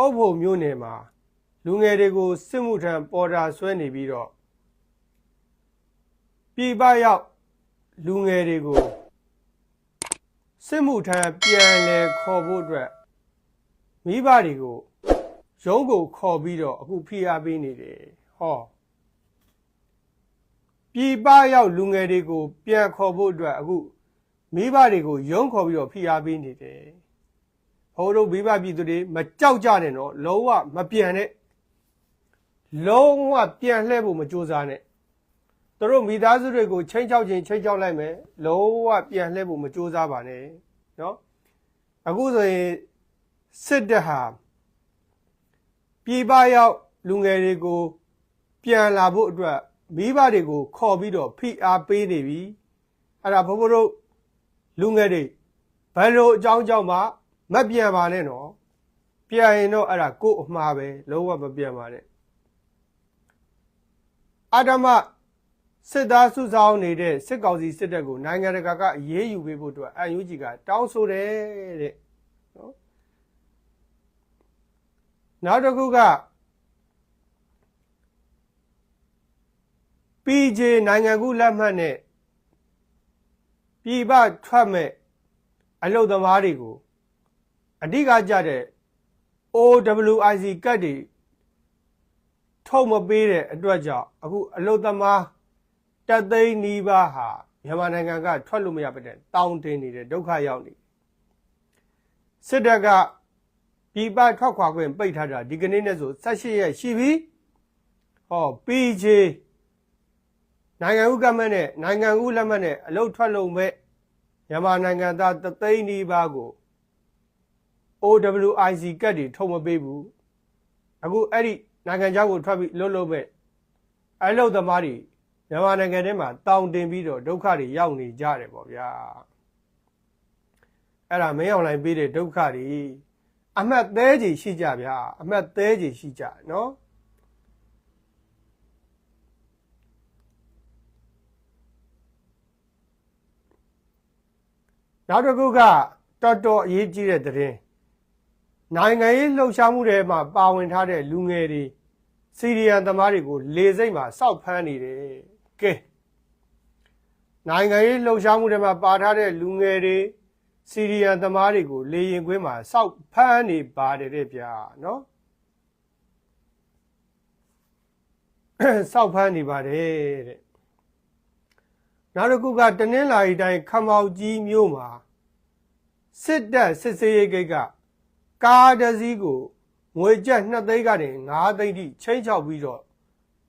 အုပ်ဖို့မျိုးနယ်မှာလူငယ်တွေကိုစစ်မှုထမ်းပေါ်တာဆွဲနေပြီးတော့ပြည်ပရောက်လူငယ်တွေကိုစစ်မှုထမ်းပြန်လဲခေါ်ဖို့အတွက်မိဘတွေကိုရုံးကိုခေါ်ပြီးတော့အခုဖိအားပေးနေတယ်ဟောပြည်ပရောက်လူငယ်တွေကိုပြန်ခေါ်ဖို့အတွက်အခုမိဘတွေကိုရုံးခေါ်ပြီးတော့ဖိအားပေးနေတယ် ဟိုတို့မိဘပြည်သူတွေမကြောက်ကြနဲ့နော်လုံးဝမပြန်နဲ့လုံးဝပြန်လှည့်ဖို့မကြိုးစားနဲ့သူတို့မိသားစုတွေကိုချိန်ချောက်ခြင်းချိန်ချောက်လိုက်မယ်လုံးဝပြန်လှည့်ဖို့မကြိုးစားပါနဲ့နော်အခုဆိုရင်စစ်တပ်ဟာပြည်ပရောက်လူငယ်တွေကိုပြန်လာဖို့အတွက်မိဘတွေကိုခေါ်ပြီးတော့ဖိအားပေးနေပြီအဲ့ဒါဘိုးဘိုးတို့လူငယ်တွေဘယ်လိုအကြောင်းကြောင့်မှ မပြန်ပါနဲ့နော်ပြန်ရင်တော့အဲ့ဒါကိုယ့်အမှားပဲလုံးဝမပြန်ပါနဲ့အာဓမ္မစစ်သားစုဆောင်နေတဲ့စစ်ကောင်စီစစ်တပ်ကိုနိုင်ငံတကာကအရေးယူပေးဖို့အတွက်အန်ယူဂျီကတောင်းဆိုတယ်တဲ့နော်နောက်တစ်ခုက PJ နိုင်ငံကူးလက်မှတ်နဲ့ပြည်ပထွက်မဲ့အလုတ်သမားတွေကို အဓိကကြတဲ့ OWIC ကတ်တွေထုတ်မပေးတဲ့အတွက်ကြောင့်အခုအလုတ်သမားတက်သိန်းနီးပါးဟာမြန်မာနိုင်ငံကထွက်လို့မရပါတဲ့တောင်းတင်းနေတဲ့ဒုက္ခရောက်နေစစ်တပ်ကပြည်ပထွက်ခွာခွင့်ပိတ်ထားတာဒီကနေ့နဲ့ဆို18ရက်ရှိပြီဟော PJ နိုင်ငံဥက္ကမနဲ့နိုင်ငံဥလက်မှတ်နဲ့အလုတ်ထွက်လို့မဲ့မြန်မာနိုင်ငံသားတသိန်းနီးပါးကို OWIC ကတ်တွေထုတ်မပေးဘူးအခုအဲ့ဒီနိုင်ငံခြားကိုထွက်ပြီးလွတ်လွတ်မဲ့အဲ့လောက်သမားတွေမြန်မာနိုင်ငံထဲမှာတောင်းတင်ပြီးတော့ဒုက္ခတွေရောက်နေကြတယ်ပေါ့ဗျာအဲ့ဒါမင်းအောင်လိုင်းပေးတဲ့ဒုက္ခတွေအမှတ်သေးကြီးရှိကြဗျာအမှတ်သေးကြီးရှိကြနော်နောက်တစ်ခုကတော်တော်အရေးကြီးတဲ့သတင်း နိုင်ငံရေးလှုပ်ရှားမှုတွေမှာပါဝင်ထားတဲ့လူငယ်တွေစီရီယန်သမားတွေကိုလေစိတ်မှာစောက်ဖမ်းနေတယ်ကဲနိုင်ငံရေးလှုပ်ရှားမှုတွေမှာပါထားတဲ့လူငယ်တွေစီရီယန်သမားတွေကိုလေရင်ကွင်းမှာစောက်ဖမ်းနေပါတယ်တဲ့ဗျာနော်စောက်ဖမ်းနေပါတယ်တဲ့နောက်တစ်ခုကတနင်္လာရီတိုင်းခမောက်ကြီးမြို့မှာစစ်တပ်စစ်စေးရေးဂိတ်က ကားတစ်စီးကိုငွေကျပ်2သိန်းကနေ9သိန်းထိချိန်ချောက်ပြီးတော့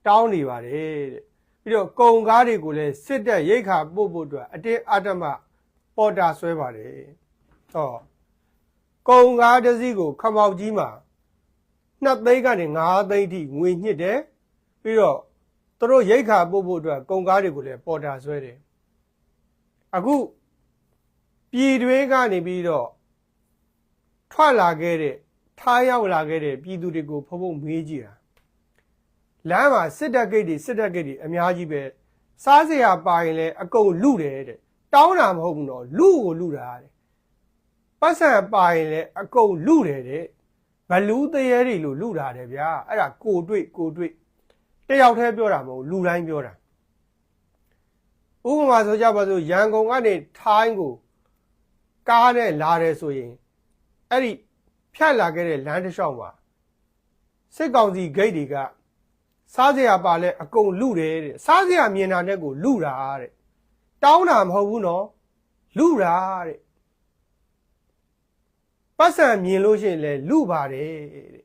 တောင်းနေပါတယ်တဲ့ပြီးတော့ကုံကားတွေကိုလည်းစစ်တပ်ရိတ်ခါပို့ဖို့အတွက်အတင်းအဓမ္မပေါ်တာဆွဲပါတယ်ဟောကုံကားတစ်စီးကိုခမောက်ကြီးမှာ2သိန်းကနေ9သိန်းထိငွေညှစ်တယ်ပြီးတော့သူတို့ရိတ်ခါပို့ဖို့အတွက်ကုံကားတွေကိုလည်းပေါ်တာဆွဲတယ်အခုပြည်တွင်းကနေပြီးတော့ ထွက်လာခဲ့တဲ့ထားရောက်လာခဲ့တဲ့ပြည်သူတွေကိုဖုံဖုံမေးကြည့်တာလမ်းမှာစစ်တပ်ဂိတ်တွေစစ်တပ်ဂိတ်တွေအများကြီးပဲစားစရာပါရင်လည်းအကုန်လူတယ်တဲ့တောင်းတာမဟုတ်ဘူးနော်လူကိုလူတာတဲ့ပတ်စံပါရင်လည်းအကုန်လူတယ်တဲ့ဘလူးတရေတွေလို့လူတာတယ်ဗျာအဲ့ဒါကိုတွေ့ကိုတွေ့တယောက်တည်းပြောတာမဟုတ်လူတိုင်းပြောတာဥပမာဆိုကြပါစို့ရန်ကုန်ကနေထိုင်းကိုကားနဲ့လာတယ်ဆိုရင် အဲ့ဒီဖြတ်လာခဲ့တဲ့လမ်းတစ်လျှောက်မှာစစ်ကောင်စီဂိတ်တွေကစားစရာပါလဲအကုန်လူတယ်တဲ့စားစရာမြင်တာနဲ့ကိုလူတာတဲ့တောင်းတာမဟုတ်ဘူးနော်လူတာတဲ့ပတ်စံမြင်လို့ရှိရင်လဲလူပါတယ်တဲ့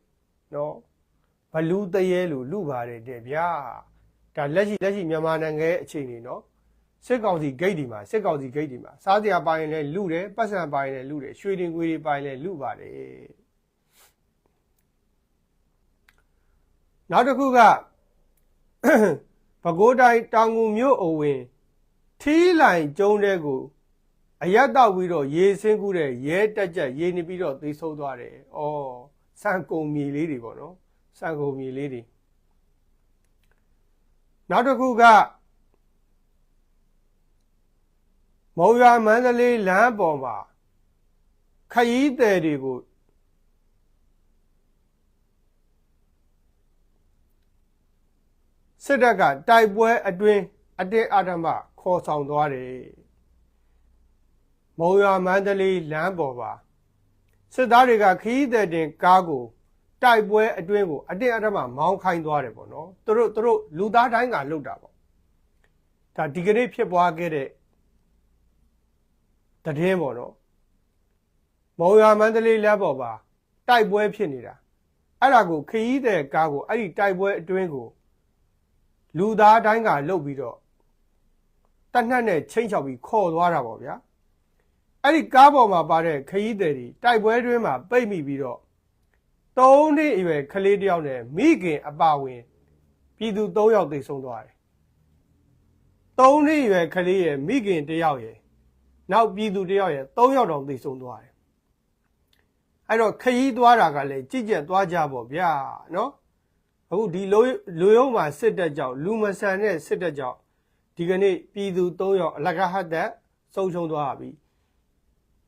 နော်ဘလူးတရေလို့လူပါတယ်တဲ့ဗျာဒါလက်ရှိလက်ရှိမြန်မာနိုင်ငံရဲ့အခြေအနေနော် စစ်ကောင်စီဂိတ်ဒီမှာစစ်ကောင်စီဂိတ်ဒီမှာစားစရာပါရင်လည်းလူတယ်ပတ်စံပါရင်လည်းလူတယ်ရွှေတင်ငွေတွေပါရင်လည်းလူပါတယ်နောက်တစ်ခုကပဲခူးတိုင်းတောင်ငူမြို့အဝင်ထီးလိုင်ကျုံးတဲ့ကိုအရက်တော့ပြီးတော့ရေဆင်းကူးတဲ့ရဲတက်ကြက်ရေနေပြီးတော့သိဆုံးသွားတယ်။အော်စံကုံမြေလေးတွေပေါ့နော်။စံကုံမြေလေးတွေနောက်တစ်ခုက မုံရွာမန္တလေးလမ်းပေါ်မှာခရီးသည်တွေကိုစစ်တပ်ကတိုက်ပွဲအတွင်းအတင်းအဓမ္မခေါ်ဆောင်သွားတယ်မုံရွာမန္တလေးလမ်းပေါ်မှာစစ်သားတွေကခရီးသည်တင်ကားကိုတိုက်ပွဲအတွင်းကိုအတင်းအဓမ္မမောင်းခိုင်းသွားတယ်ပေါ့နော်သူတို့သူတို့လူသားတိုင်းကလှုပ်တာပေါ့ဒါဒီကနေ့ဖြစ်ပွားခဲ့တဲ့ တည်င်းပေါ့နော်မုံရွာမန္တလေးလမ်းပေါ်ပါတိုက်ပွဲဖြစ်နေတာအဲ့ဒါကိုခရီးသည်ကားကိုအဲ့ဒီတိုက်ပွဲအတွင်းကိုလူသားတိုင်းကလှုပ်ပြီးတော့တနတ်နဲ့ချိန်ချောက်ပြီးခေါ်သွားတာပေါ့ဗျာအဲ့ဒီကားပေါ်မှာပါတဲ့ခရီးသည်တွေတိုက်ပွဲတွင်းမှာပိတ်မိပြီးတော့သုံးနှစ်အရွယ်ကလေးတစ်ယောက်နဲ့မိခင်အပါဝင်ပြည်သူ၃ယောက်သေဆုံးသွားတယ်သုံးနှစ်အရွယ်ကလေးရဲ့မိခင်တစ်ယောက်ရဲ့ နောက်ပြည်သူတစ်ယောက်ရဲ့၃ယောက်တောင်သေဆုံးသွားတယ်အဲ့တော့ခရီးသွားတာကလည်းကြည်ကြက်သွားကြပေါ့ဗျာနော်အခုဒီလူလူရုံးမှာစစ်တပ်ကြောင့်လူမဆန်တဲ့စစ်တပ်ကြောင့်ဒီကနေ့ပြည်သူ၃ယောက်အလကဟတ်သက်ဆုံးရှုံးသွားပြီ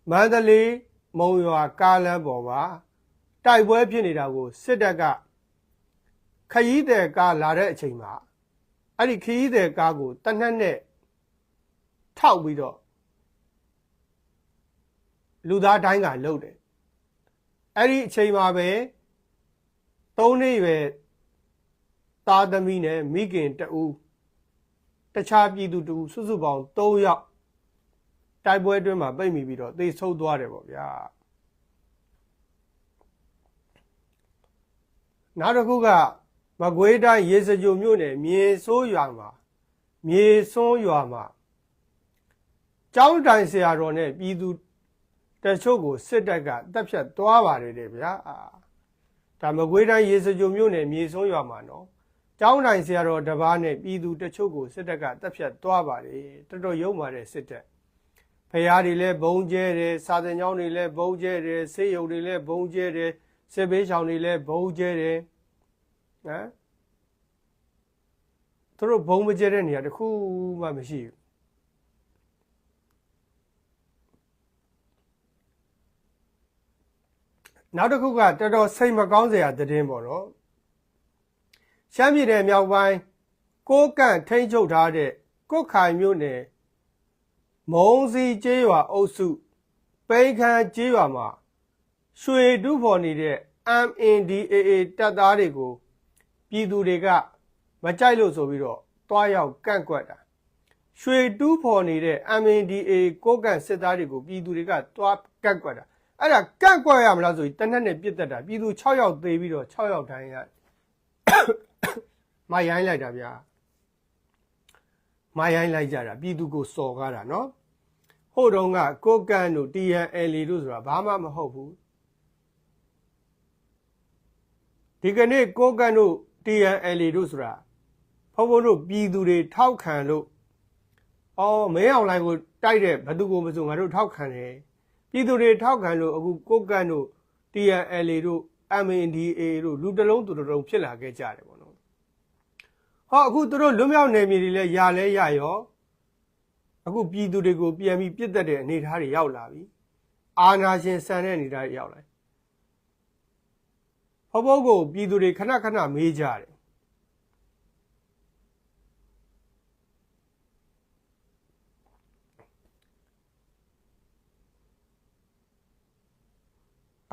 မန္တလေးမုံရွာကားလမ်းပေါ်မှာတိုက်ပွဲဖြစ်နေတာကိုစစ်တပ်ကခရီးသည်ကားလာတဲ့အချိန်မှာအဲ့ဒီခရီးသည်ကားကိုတနက်နဲ့ထောက်ပြီးတော့ လူသားတိုင်းကလှုပ်တယ်အဲ့ဒီအချိန်မှာပဲသုံးနှစ်ရွယ်သားသမီးနဲ့မိခင်တဦးတခြားပြည်သူတဦးစုစုပေါင်း3ယောက်တိုက်ပွဲအတွင်းမှာပိတ်မိပြီးတော့သေဆုံးသွားတယ်ပေါ့ဗျာနောက်တစ်ခုကမကွေးတိုင်းရေစကြိုမြို့နယ်မြေဆိုးရွာမှာမြေစွန်းရွာမှာကျောင်းတိုင်ဆရာတော်နဲ့ပြည်သူ တချို့ကိုစစ်တပ်ကတပ်ဖြတ်သွားပါတယ်တဲ့ဗျာဒါမကွေးတိုင်းရေစကြိုမြို့နယ်မြေစွန်းရွာမှာနော်ကျောင်းတိုင်ဆရာတော်တပားနဲ့ပြည်သူတချို့ကိုစစ်တပ်ကတပ်ဖြတ်သွားပါတယ်တော်တော်ရုံမာတဲ့စစ်တပ်ဖရားတွေလည်းဘုံကျဲတယ်စာသင်ကျောင်းတွေလည်းဘုံကျဲတယ်ဆေးရုံတွေလည်းဘုံကျဲတယ်စစ်ဘေးရှောင်တွေလည်းဘုံကျဲတယ်ဟမ်သူတို့ဘုံမကျဲတဲ့နေရာတစ်ခုမှမရှိဘူး နောက်တစ်ခုကတော်တော်စိတ်မကောင်းစရာသတင်းပေါ့နော်ရှမ်းပြည်နယ်မြောက်ပိုင်းကိုကန့်ထိန်းချုပ်ထားတဲ့ကုတ်ခိုင်မြို့နယ်မုံစီကျေးရွာအုပ်စုပိန်ခမ်းကျေးရွာမှာရွှေတူးဖော်နေတဲ့ MNDAA တပ်သားတွေကိုပြည်သူတွေကမကြိုက်လို့ဆိုပြီးတော့တွားရောက်ကန့်ကွက်တာရွှေတူးဖော်နေတဲ့ MNDAA ကိုကန့်စစ်သားတွေကိုပြည်သူတွေကတွားကန့်ကွက်တာ အဲ့ဒါကန့်ကွက်ရမလားဆိုပြီးတနက်နဲ့ပြစ်တက်တာပြည်သူ6ယောက်သေပြီးတော့6ယောက်တိုင်းရမရိုင်းလိုက်တာဗျာမရိုင်းလိုက်ကြတာပြည်သူကိုစော်ကားတာနော်ဟိုတုန်းကကိုကန်တို့ TNL တို့ဆိုတာဘာမှမဟုတ်ဘူးဒီကနေ့ကိုကန်တို့ TNL တို့ဆိုတာဘုံဘုံတို့ပြည်သူတွေထောက်ခံလို့အော်မင်းအောင်လိုင်းကိုတိုက်တဲ့ဘသူကိုမဆိုငါတို့ထောက်ခံတယ် ပြည်သူတွေထောက်ခံလို့အခုကိုကန်တို့ TNL တို့ MNDA တို့လူတလုံးသူတလုံးဖြစ်လာခဲ့ကြတယ်ပေါ့နော်ဟောအခုသူတို့လွတ်မြောက်နေပြီလေရလဲရရောအခုပြည်သူတွေကိုပြန်ပြီးပြစ်တက်တဲ့အနေအထားတွေရောက်လာပြီအာနာရှင်ဆန်တဲ့အနေအထားတွေရောက်လာဟောဘုတ်ကိုပြည်သူတွေခဏခဏမေးကြတယ်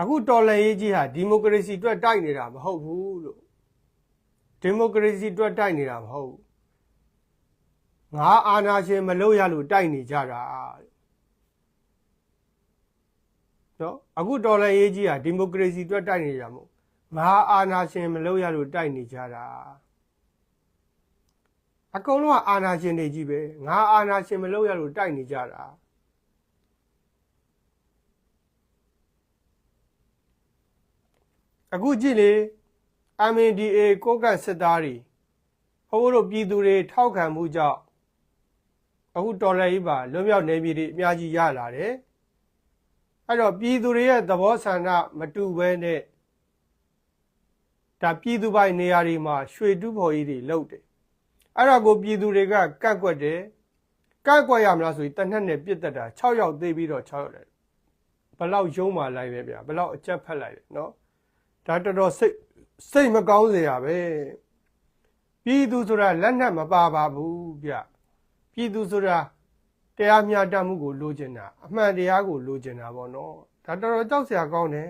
အခုတော်လှန်ရေးကြီးဟာဒီမိုကရေစီအတွက်တိုက်နေတာမဟုတ်ဘူးလို့ဒီမိုကရေစီအတွက်တိုက်နေတာမဟုတ်ဘူးငါအာဏာရှင်မလို့ရလို့တိုက်နေကြတာနော်အခုတော်လှန်ရေးကြီးဟာဒီမိုကရေစီအတွက်တိုက်နေကြမို့ငါအာဏာရှင်မလို့ရလို့တိုက်နေကြတာအကုန်လုံးကအာဏာရှင်တွေကြီးပဲငါအာဏာရှင်မလို့ရလို့တိုက်နေကြတာ အခုကြည့်လေ MNDA ကိုကတ်စစ်သားတွေဟိုတို့ပြည်သူတွေထောက်ခံမှုကြောင့်အခုတော်လှန်ရေးပါလွတ်မြောက်နေပြည်တွေအများကြီးရလာတယ်အဲ့တော့ပြည်သူတွေရဲ့သဘောဆန္ဒမတူဘဲနဲ့ဒါပြည်သူပိုင်နေရာတွေမှာရွှေတူးဖော်ရေးတွေလုပ်တယ်အဲ့ဒါကိုပြည်သူတွေကကန့်ကွက်တယ်ကန့်ကွက်ရမလားဆိုပြီးတနက်နဲ့ပြစ်တက်တာ6ယောက်သေးပြီးတော့6ယောက်တယ်ဘလောက်ယုံမာလိုက်ပဲဗျာဘလောက်အကြက်ဖက်လိုက်တယ်နော် ဒါတော်တော်စိတ်စိတ်မကောင်းစရာပဲပြည်သူဆိုတာလက်နက်မပါပါဘူးဗျပြည်သူဆိုတာတရားမျှတမှုကိုလိုချင်တာအမှန်တရားကိုလိုချင်တာပေါ့နော်ဒါတော်တော်ကြောက်စရာကောင်းတယ်